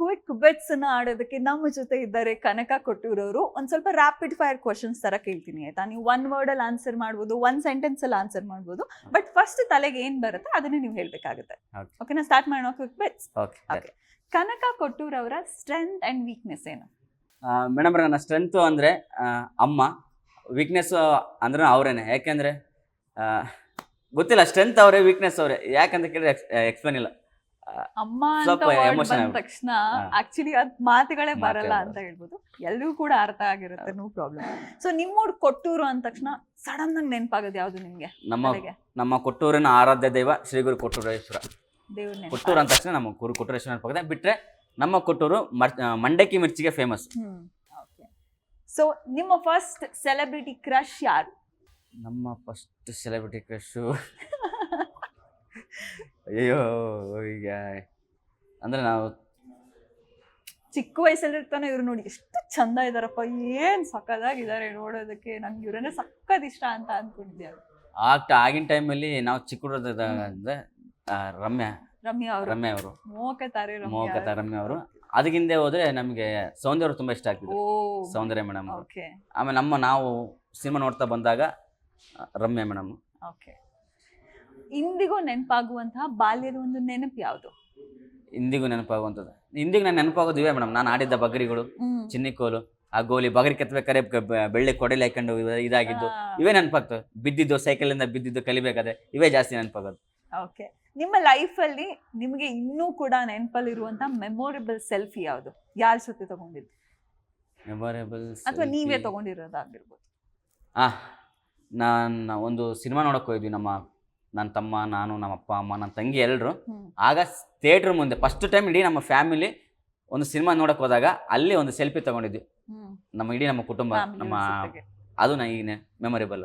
Quick bets ಅನ್ನ ಆಡೋದಕ್ಕೆ ನಮ್ಮ ಜೊತೆ ಇದ್ದಾರೆ ಕನಕ ಕೊಟ್ಟೂರವರು. ಒಂದ್ ಸ್ವಲ್ಪ ರ್ಯಾಪಿಡ್ ಫೈರ್ ಕ್ವಶನ್ಸ್ ತರ ಕೇಳ್ತೀನಿ ಆಯ್ತಾ? ನೀವು ಒನ್ ವರ್ಡ್ ಅಲ್ಲಿ ಆನ್ಸರ್ ಮಾಡ್ಬೋದು ಒನ್ ಸೆಂಟೆನ್ಸ್ ಅಲ್ಲಿ ಆನ್ಸರ್ ಮಾಡ್ಬೋದು. ಬಟ್ ಫಸ್ಟ್ ತಲೆಗೆ ಏನ್ ಬರುತ್ತೆ ಅದನ್ನೇ ನೀವು ಹೇಳ್ಬೇಕಾಗುತ್ತೆ. ಓಕೆನಾ ಸ್ಟಾರ್ಟ್ ಮಾಡೋಣ quick bets okay Kanaka Kanaka ಕೊಟ್ಟೂರವರ strength and weakness ಏನು? ಮೇಡಮ್ ನನ್ನ ಸ್ಟ್ರೆಂತ್ ಅಂದರೆ ಅಮ್ಮ. ವೀಕ್ನೆಸ್ ಅಂದ್ರೆ ಅವರೇನೆ. ಯಾಕೆಂದ್ರೆ ಗೊತ್ತಿಲ್ಲ ಸ್ಟ್ರೆಂತ್ ಅವರೇ ವೀಕ್ನೆಸ್ ಅವರೇ. ಯಾಕಂತ ಕೇಳಿದ್ರೆ ಎಕ್ಸ್ಪ್ಲೇನ್ ಇಲ್ಲ. ಅಮ್ಮ ಅಂತ ಬಂದ ತಕ್ಷಣ ಆಕ್ಚುಲಿ ಅದ್ ಮಾತುಗಳೇ ಬರಲ್ಲ. ಅಂತ ಹೇಳ್ಬೋದು. ಎಲ್ರಿಗೂ ಕೂಡ ಅರ್ಥ ಆಗಿರುತ್ತೆ ನೋ ಪ್ರಾಬ್ಲಮ್ ಸೊ ನಿಮ್ಮೂರ್ ಕೊಟ್ಟೂರು ಅಂದ ತಕ್ಷಣ ಸಡನ್ ಆಗಿ ನೆನಪಾಗೋದು ಯಾವ್ದು ನಿಮ್ಗೆ? ನಮ್ಮ ನಮ್ಮ ಕೊಟ್ಟೂರಿನ ಆರಾಧ್ಯ ದೈವ ಶ್ರೀ ಗುರು ಕೊಟ್ಟೂರೇಶ್ವರ. ಕೊಟ್ಟೂರು ಅಂದ ತಕ್ಷಣ ನಮ್ಮ ಗುರು ಕೊಟ್ಟೂರೇಶ್ವರ ನೆನಪಾಗುತ್ತೆ ಬಿಟ್ರೆ ನಮ್ಮ ಕೊಟ್ಟೂರು ಮಂಡಕ್ಕಿ ಮಿರ್ಚಿಗೆ ಫೇಮಸ್ ಸೊ ನಿಮ್ಮ ಫಸ್ಟ್ ಸೆಲೆಬ್ರಿಟಿ ಕ್ರಶ್ ಯಾರು? ನಮ್ಮ ಫಸ್ಟ್ ಸೆಲೆಬ್ರಿಟಿ ಕ್ರಶು ಅಯ್ಯೋ ಈಗ. ಅಂದರೆ ನಾವು ಚಿಕ್ಕ ವಯಸ್ಸಲ್ಲಿರ್ತಾನೆ ಇವ್ರು ನೋಡಿ ಎಷ್ಟು ಚಂದ ಇದಾರಪ್ಪ ಏನ್ ಸಕ್ಕದಾಗಿದ್ದಾರೆ ನೋಡೋದಕ್ಕೆ. ನಂಗೆ ಇವ್ರನ್ನೇ ಸಕ್ಕತ್ ಇಷ್ಟ ಅಂತ ಅನ್ಕೊಂಡಿದ್ದೆ ಆಗ್ತಾ ಆಗಿನ ಟೈಮಲ್ಲಿ ನಾವು ಚಿಕ್ಕ ಹುಡುಗರದ ಅಂದ್ರೆ, ಆ, ರಮ್ಯಾ. ರಮ್ಯಾ ಅವರು. ರಮ್ಯಾ ಅವರು. ಮೋಕತಾರೆ ಮೋಹಕತ ರಮ್ಯಾ ಅವರು. ಅದಕ್ಕಿಂದೆ ಹೋದ್ರೆ ನಮಗೆ ಸೌಂದರ್ಯ ಅವರು ತುಂಬಾ ಇಷ್ಟ ಓ. ಆಗ್ತಿದ್ರು ಸೌಂದರ್ಯ ಮೇಡಮ್ ಅವರು. ಓಕೆ. ಆಮೇಲೆ ನಮ್ಮ ನಾವು ಸಿನಿಮಾ ನೋಡ್ತಾ ಬಂದಾಗ ರಮ್ಯಾ ಮೇಡಮ್. ಓಕೆ. ಇಂದಿಗೂ ನೆನಪಾಗುವಂತಹ ಬಾಲ್ಯದ ಒಂದು ನೆನಪು ಯಾವುದು? ಇಂದಿಗೂ ನೆನಪಾಗುವಂಥದ್ದು. ಇಂದಿಗೂ ನಾನು ನೆನಪಾಗೋದು ಇವೇ ಮೇಡಮ್. ನಾನು ಆಡಿದ್ದ ಬಗರಿಗಳು ಚಿನ್ನಿಕೋಲು ಆ ಗೋಲಿ ಬಗರಿ ಕೆತ್ತಬೇಕಾದ್ರೆ ಬೆಳ್ಳಿ ಕೊಡಲಿ ಹಾಕೊಂಡು ಇದಾಗಿದ್ದು. ಇವೇ ನೆನಪಾಗ್ತವೆ. ಬಿದ್ದಿದ್ದು ಸೈಕಲಿಂದ ಬಿದ್ದಿದ್ದು ಕಲಿಬೇಕಾದ್ರೆ ಇವೇ ಜಾಸ್ತಿ ನೆನಪಾಗೋದು. ಓಕೆ ನಿಮ್ಮ ಲೈಫ್ ಅಲ್ಲಿ ನಿಮಗೆ ಇನ್ನೂ ಕೂಡ ನೆನಪಲ್ಲಿ ಇರುವಂತಹ ಮೆಮೊರೇಬಲ್ ಸೆಲ್ಫಿ ಯಾವುದು? ಯಾರ ಜೊತೆ ತಗೊಂಡಿದ್ದು? ಮೆಮೊರೇಬಲ್ ಅಥವಾ ನೀವೇ ತಗೊಂಡಿರೋದಾಗಿರ್ಬೋದು. ಆ ನಾನು ಒಂದು ಸಿನಿಮಾ ನೋಡಕ್ಕೆ ಹೋಗಿದ್ವಿ ನಮ್ಮ ನನ್ನ ತಮ್ಮ ನಾನು ನಮ್ಮ ಅಪ್ಪ ಅಮ್ಮ ನನ್ನ ತಂಗಿ ಎಲ್ಲರೂ. ಆಗ ಥಿಯೇಟ್ರ್ ಮುಂದೆ ಫಸ್ಟ್ ಟೈಮ್ ಇಡೀ ನಮ್ಮ ಫ್ಯಾಮಿಲಿ ಒಂದು ಸಿನಿಮಾ ನೋಡಕ್ ಹೋದಾಗ ಅಲ್ಲಿ ಒಂದು ಸೆಲ್ಫಿ ತಗೊಂಡಿದ್ವಿ. ನಮ್ಮ ಇಡೀ ನಮ್ಮ ಕುಟುಂಬ ನಮ್ಮ ಅದು ಅದು ನನಗೆ ಮೆಮೊರೇಬಲ್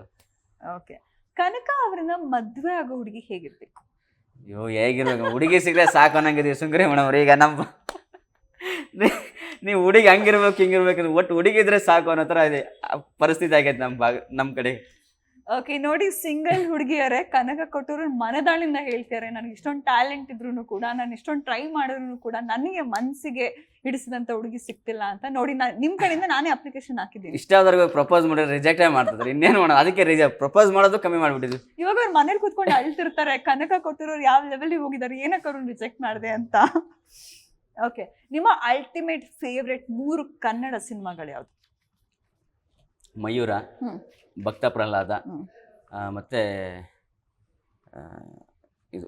ಓಕೆ ಕನಕ ಅವರನ್ನ ಮದ್ವೆ ಆಗೋ ಹುಡುಗಿ ಹೇಗಿರ್ಬೇಕು? ಅಯ್ಯೋ ಹೇಗಿರ್ಬೇಕು? ಹುಡುಗಿ ಸಿಗ್ರೆ ಸಾಕು ಅನ್ನಂಗಿದೀವಿ. ಸುಂಗ್ರಿ ಮೇಡಮ್ ಈಗ ನಮ್ಮ ನೀ- ನೀವು ಹುಡುಗಿ ಹಂಗಿರ್ಬೇಕು ಹಿಂಗಿರ್ಬೇಕು ಒಟ್ಟು ಹುಡುಗಿ ಇದ್ರೆ ಸಾಕು ಅನ್ನೋ ಥರ ಇದೆ. ಪರಿಸ್ಥಿತಿ ಆಗೈತೆ ನಮ್ಮ ಭಾಗ ನಮ್ಮ ಕಡೆ. ಓಕೆ ನೋಡಿ ಸಿಂಗಲ್ ಹುಡುಗಿಯರೇ ಕನಕ ಕೊಟ್ಟರು ಮನದಾಳಿಂದ ಹೇಳ್ತಾರೆ. ನನಗೆ ಇಷ್ಟೊಂದು ಟ್ಯಾಲೆಂಟ್ ಇದ್ರು ಕೂಡ ನಾನು ಇಷ್ಟೊಂದು ಟ್ರೈ ಮಾಡಿದ್ರು ಕೂಡ ನನಗೆ ಮನಸ್ಸಿಗೆ ಹಿಡಿಸಿದಂತ ಹುಡುಗಿ ಸಿಗ್ತಿಲ್ಲ ಅಂತ ನೋಡಿ ನಾನು ನಿಮ್ಮ ಕಡೆಯಿಂದ ನಾನೇ ಅಪ್ಲಿಕೇಶನ್ ಹಾಕಿದ್ದೀನಿ. ಇಷ್ಟ ಆದವ್ರಿಗೆ ಪ್ರಪೋಸ್ ಮಾಡಿದ್ರೆ ರಿಜೆಕ್ಟೇ ಮಾಡ್ತಿದ್ರು. ಇನ್ನೇನು ಮಾಡೋದು? ಅದಕ್ಕೆ ರಿಜೆಕ್ಟ್ ಪ್ರಪೋಸ್ ಮಾಡೋದು ಕಮ್ಮಿ ಮಾಡಿಬಿಟ್ಟಿದ್ವಿ ಇವಾಗ ಅವ್ರು ಮನೇಲಿ ಕೂತ್ಕೊಂಡು ಅಳ್ತಿರ್ತಾರೆ. ಕನಕ ಕೊಟ್ಟಿರೋರು ಯಾವ ಲೆವೆಲ್ಗೆ ಹೋಗಿದ್ದಾರೆ? ಏನಕ್ಕೆ ಅವ್ರನ್ನ ರಿಜೆಕ್ಟ್ ಮಾಡಿದೆ ಅಂತ? ಓಕೆ ನಿಮ್ಮ ಅಲ್ಟಿಮೇಟ್ ಫೇವ್ರೆಟ್ ಮೂರು ಕನ್ನಡ ಸಿನಿಮಾಗಳು ಯಾವ್ದು? ಮಯೂರ. ಭಕ್ತ ಪ್ರಹ್ಲಾದ. ಮತ್ತೆ ಇದು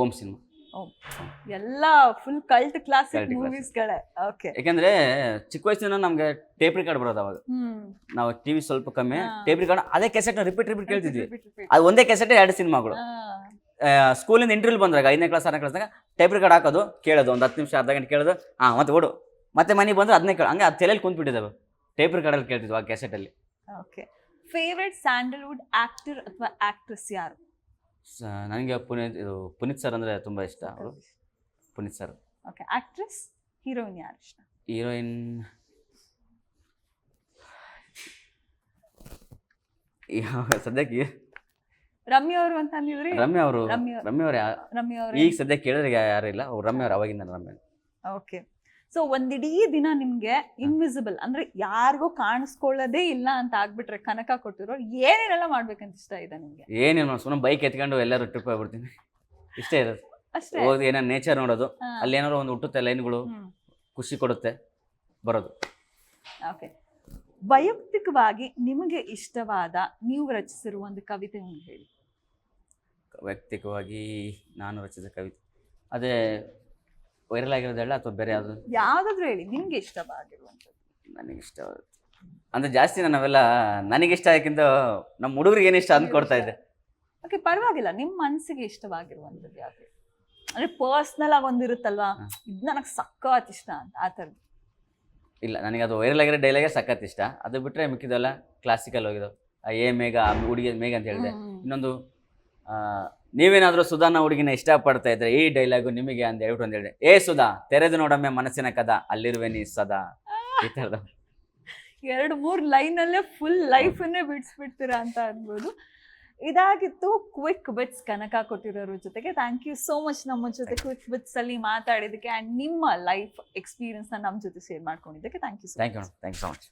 ಓಂ ಸಿನಿಮಾ. ಎಲ್ಲ ಫುಲ್ ಕಲ್ಟ್ ಕ್ಲಾಸಿಕ್. ಮೂವೀಸ್ಗಳೇ ಓಕೆ ಯಾಕಂದ್ರೆ ಚಿಕ್ಕ ವಯಸ್ಸಿನ ನಮ್ಗೆ ಟೇಪ್ ರೆಕಾರ್ಡ್ ಬರೋದು ಅವಾಗ. ನಾವು ಟಿವಿ ಸ್ವಲ್ಪ ಕಮ್ಮಿ. ಟೇಪ್ ರೆಕಾರ್ಡ್ ಅದೇ ಕೆಸೆಟ್ ರಿಪೀಟ್ ರಿಪೀಟ್ ಕೇಳ್ತಿದ್ವಿ. ಅದು ಒಂದೇ ಕೆಸೆಟ್ ಎರಡು ಸಿನಿಮಾಗಳು. ಸ್ಕೂಲಿಂದ ಇಂಟರ್ವ್ಯೂ ಬಂದಾಗ ಐದನೇ ಕ್ಲಾಸ್ ಆರನೇ ಕ್ಲಾಸ್ನಾಗ ಟೇಪ್ ರೆಕಾರ್ಡ್ ಹಾಕೋದು ಕೇಳೋದು ಒಂದು ಹತ್ತು ನಿಮಿಷ ಅರ್ಧ ಗಂಟೆ ಕೇಳೋದು ಹಾಂ ಮತ್ತೆ ಓಡು. ಮತ್ತೆ ಮನೆಗೆ ಬಂದ್ರೆ ಅದನ್ನೇ ಕೇಳೋ. ಹಂಗೆ ಅದು ತಲೆಯಲ್ಲಿ ಕುಂತ್ಬಿಟ್ಟಿದ್ದಾವೆ. ಟೇಪ್ ರೆಕಾರ್ಡಲ್ಲಿ ಕೇಳ್ತಿದ್ವಿ ಆ ಕೆಸೆಟಲ್ಲಿ ಓಕೆ. ಫೇವ್ರೆಟ್ ಸ್ಯಾಂಡಲ್ವುಡ್ ಆಕ್ಟರ್ ಅಥವಾ ಆಕ್ಟ್ರೆಸ್ ಯಾರು? ನನಗೆ ಪುನೀತ್ ಇದು ಪುನೀತ್ ಸರ್ ಅಂದರೆ ತುಂಬ ಇಷ್ಟ ಅವರು. Puneeth sir. Okay. Actress heroine ಯಾರು ಇಷ್ಟ? ಹೀರೋಯಿನ್ ಸದ್ಯಕ್ಕೆ ರಮ್ಯಾ ಅವರು ಅಂತ ಅಂದಿದ್ರಿ? ರಮ್ಯ ಅವರು. ರಮ್ಯ ರಮ್ಯ ಅವ್ರು ರಮ್ಯಾ ಅವರು ಈಗ ಸದ್ಯಕ್ಕೆ ಕೇಳಿದ್ರೆ ಯಾರು ಇಲ್ಲ ಅವ್ರು ರಮ್ಯ ಅವ್ರು ಅವಾಗಿಂದ ರಮ್ಯ. ಓಕೆ. ಸೊ ಒಂದಿಡೀ ದಿನ ನಿಮ್ಗೆ ಇನ್ವಿಸಿಬಲ್ ಅಂದ್ರೆ ಯಾರಿಗೂ ಕಾಣಿಸ್ಕೊಳ್ಳೋದೇ ಇಲ್ಲ ಅಂತ ಆಗ್ಬಿಟ್ರೆ ಕನಕ ಕೊಟ್ಟಿರೋ ಏನೇನೆಲ್ಲ ಮಾಡ್ಬೇಕಂತ ಇಷ್ಟ ಇದೆ ನಿಮ್ಗೆ? ಏನೇನು ಸುಮ್ಮನೆ ಬೈಕ್ ಎತ್ಕೊಂಡು ಎಲ್ಲರೂ ಟ್ರಿಪ್ ಆಗ್ಬಿಡ್ತೀನಿ ಇಷ್ಟೇ ಇರೋದು. ಅಷ್ಟೇ? ಹೋಗಿ ಏನೋ ನೇಚರ್ ನೋಡೋದು. ಅಲ್ಲಿ ಏನಾದ್ರು ಒಂದು ಹುಟ್ಟುತ್ತೆ ಲೈನ್ಗಳು ಖುಷಿ ಕೊಡುತ್ತೆ ಬರೋದು. ಓಕೆ ವೈಯಕ್ತಿಕವಾಗಿ ನಿಮಗೆ ಇಷ್ಟವಾದ ನೀವು ರಚಿಸಿರುವ ಒಂದು ಕವಿತೆ ಹೇಳಿ. ವೈಯಕ್ತಿಕವಾಗಿ ನಾನು ರಚಿಸಿದ ಕವಿತೆ. ಅದೇ ವೈರಲ್ ಆಗಿರೋದು ಹೇಳ ಅಥವಾ ಬೇರೆ ಯಾವುದು? ಯಾವ್ದಾದ್ರು ಹೇಳಿ ನಿಮ್ಗೆ ಇಷ್ಟವಾಗಿರುವಂಥದ್ದು. ನನಗೆ ಇಷ್ಟ ಅಂದ್ರೆ ಜಾಸ್ತಿ ನಾನು ಅವೆಲ್ಲ ನನಗೆ ಇಷ್ಟ ನಮ್ಮ ಹುಡುಗರಿಗೆ ಏನು ಇಷ್ಟ ಅಂದ್ಕೊಡ್ತಾ ಕೊಡ್ತಾ ಇದ್ದೆ. ಓಕೆ ಪರವಾಗಿಲ್ಲ ನಿಮ್ಮ ಮನಸ್ಸಿಗೆ ಇಷ್ಟವಾಗಿರುವಂಥದ್ದು ಯಾವುದು? ಅಂದ್ರೆ ಪರ್ಸ್ನಲ್ ಆಗಿ ಒಂದಿರುತ್ತಲ್ವಾ. ಇದು ನನಗೆ ಸಖತ್ ಇಷ್ಟ ಅಂತ ಆ ಥರದ್ದು. ಇಲ್ಲ ನನಗೆ ಅದು ವೈರಲ್ ಆಗಿರೋ ಡೈಲಾಗೆ ಸಖತ್ ಇಷ್ಟ. ಅದು ಬಿಟ್ಟರೆ ಮಿಕ್ಕಿದೆಲ್ಲ ಕ್ಲಾಸಿಕಲ್ ಹೋಗಿದ್ದು ಆ ಏ ಮೇಘ ಆ ಹುಡುಗಿ ಮೇಘ ಅಂತ ಹೇಳಿದೆ. ಇನ್ನೊಂದು ಆ, ನೀವೇನಾದರೂ ಸುಧಾನ ಹುಡುಗಿನ ಇಷ್ಟಪಡ್ತಾ ಇದ್ರೆ ಈ ಡೈಲಾಗು ನಿಮಗೆ ಅಂತ ಹೇಳ್ಬಿಟ್ಟು ಒಂದು ಹೇಳಿದೆ. ಏ ಸುಧಾ ತೆರೆದು ನೋಡಮ್ಮೆ ಮನಸ್ಸಿನ ಕದ ಅಲ್ಲಿರುವೆ ನೀ ಸದಾ. ಈ ಥರದ ಎರಡು ಮೂರು ಲೈನಲ್ಲೇ ಫುಲ್ ಲೈಫನ್ನೇ ಬಿಡಿಸ್ಬಿಡ್ತೀರಾ ಅಂತ ಅನ್ಬೋದು. ಇದಾಗಿತ್ತು ಕ್ವಿಕ್ ಬಿಟ್ಸ್ ಕನಕ ಕೊಟ್ಟಿರೋರ ಜೊತೆಗೆ. ಥ್ಯಾಂಕ್ ಯು ಸೋ ಮಚ್ ನಮ್ಮ ಜೊತೆ ಕ್ವಿಕ್ ಬಿಟ್ಸ್ ಅಲ್ಲಿ ಮಾತಾಡಿದಕ್ಕೆ ಆ್ಯಂಡ್ ನಿಮ್ಮ ಲೈಫ್ ಎಕ್ಸ್ಪೀರಿಯನ್ಸ್ ನಮ್ಮ ಜೊತೆ share ಮಾಡ್ಕೊಂಡಿದ್ದಕ್ಕೆ thank you thank you thank you so much